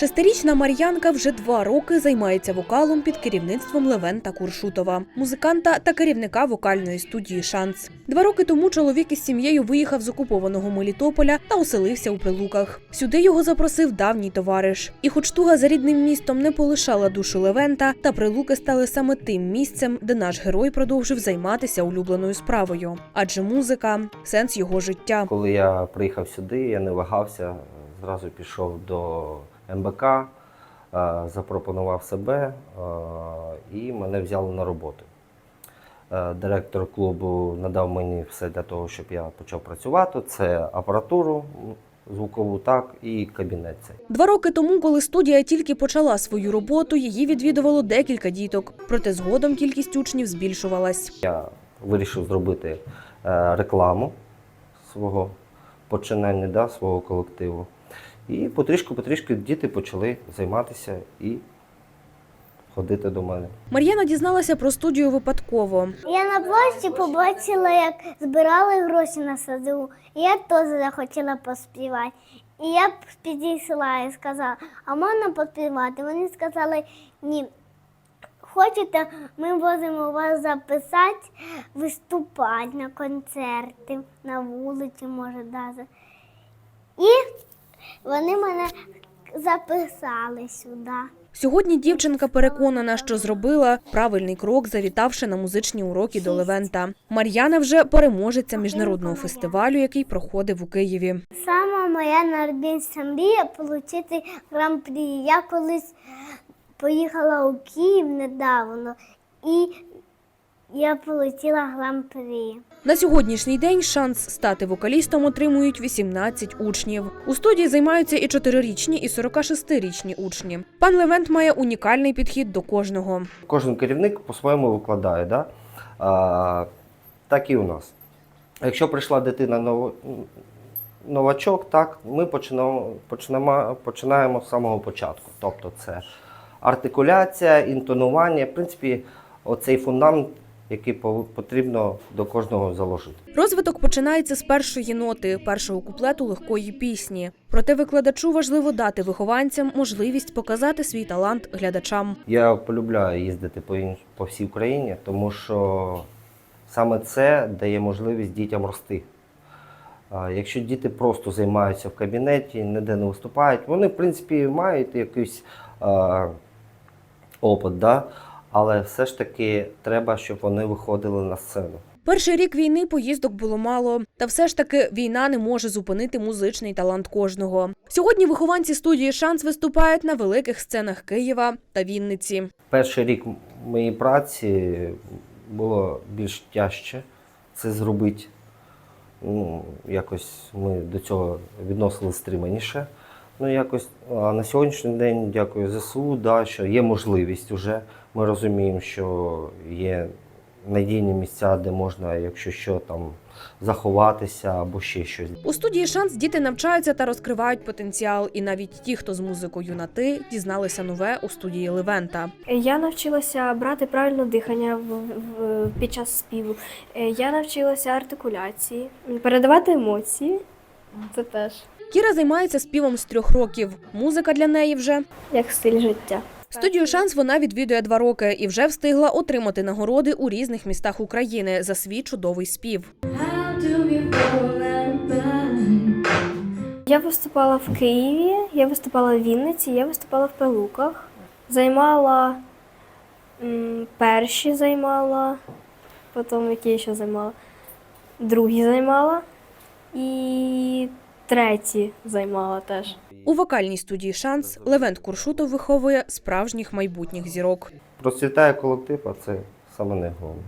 Шестирічна Мар'янка вже два роки займається вокалом під керівництвом Левента Куршутова, музиканта та керівника вокальної студії Шанс. Два роки тому чоловік із сім'єю виїхав з окупованого Мелітополя та оселився у Прилуках. Сюди його запросив давній товариш. І, хоч туга за рідним містом не полишала душу Левента, та Прилуки стали саме тим місцем, де наш герой продовжив займатися улюбленою справою. Адже музика сенс його життя. Коли я приїхав сюди, я не вагався, зразу пішов до МБК, е, запропонував себе е, і мене взяли на роботу. Е, Директор клубу надав мені все для того, щоб я почав працювати. Це апаратуру звукову, так, і кабінет цей. Два роки тому, коли студія тільки почала свою роботу, її відвідувало декілька діток. Проте згодом кількість учнів збільшувалась. Я вирішив зробити рекламу свого починання, да, свого колективу. І потрішку-потрішки діти почали займатися і ходити до мене. Мар'яна дізналася про студію випадково. Я на площі побачила, як збирали гроші на СЗУ. І я теж захотіла поспівати. І я підійшла і сказала, а можна поспівати? Вони сказали, ні. Хочете, ми можемо вас записати, виступати на концерти, на вулиці, може, навіть. І вони мене записали сюди. Сьогодні дівчинка переконана, що зробила правильний крок, завітавши на музичні уроки до Левента. Мар'яна вже переможеця міжнародного фестивалю, який проходив у Києві. Сама моя найбільша мрія отримати гран-прі. Я колись поїхала у Київ недавно і я отримала гран-прі. На сьогоднішній день шанс стати вокалістом отримують 18 учнів. У студії займаються і 4-річні, і 46-річні учні. Пан Левент має унікальний підхід до кожного. Кожен керівник по-своєму викладає, да? а, так і у нас. Якщо прийшла дитина ново- новачок, так, ми починаємо, починаємо, починаємо з самого початку. Тобто це артикуляція, інтонування, в принципі, оцей фундамент, який потрібно до кожного заложити. Розвиток починається з першої ноти, першого куплету легкої пісні. Проте викладачу важливо дати вихованцям можливість показати свій талант глядачам. Я полюбляю їздити по, по всій Україні, тому що саме це дає можливість дітям рости. Якщо діти просто займаються в кабінеті, ніде не виступають, вони, в принципі, мають якийсь опит, да? Але все ж таки треба, щоб вони виходили на сцену. Перший рік війни поїздок було мало, та все ж таки війна не може зупинити музичний талант кожного. Сьогодні вихованці студії Шанс виступають на великих сценах Києва та Вінниці. Перший рік моєї праці було більш тяжче це зробити. Ну, якось ми до цього відносилися стриманіше. Ну, якось, а на сьогоднішній день, дякую ЗСУ, да, що є можливість вже. Ми розуміємо, що є надійні місця, де можна, якщо що, там заховатися або ще щось. У студії Шанс діти навчаються та розкривають потенціал. І навіть ті, хто з музикою на ти, дізналися нове у студії Левента. Я навчилася брати правильне дихання в, в, під час співу. Е, Я навчилася артикуляції, передавати емоції. Це теж Кіра займається співом з трьох років. Музика для неї вже як стиль життя. Студію Шанс вона відвідує два роки і вже встигла отримати нагороди у різних містах України за свій чудовий спів. Я виступала в Києві, я виступала в Вінниці, я виступала в Пелуках. Займала м, перші займала, потім які ще займала, другі займала і треті займала теж. У вокальній студії Шанс Левент Куршутов виховує справжніх майбутніх зірок. Процвітає колектив, а це саме не головне.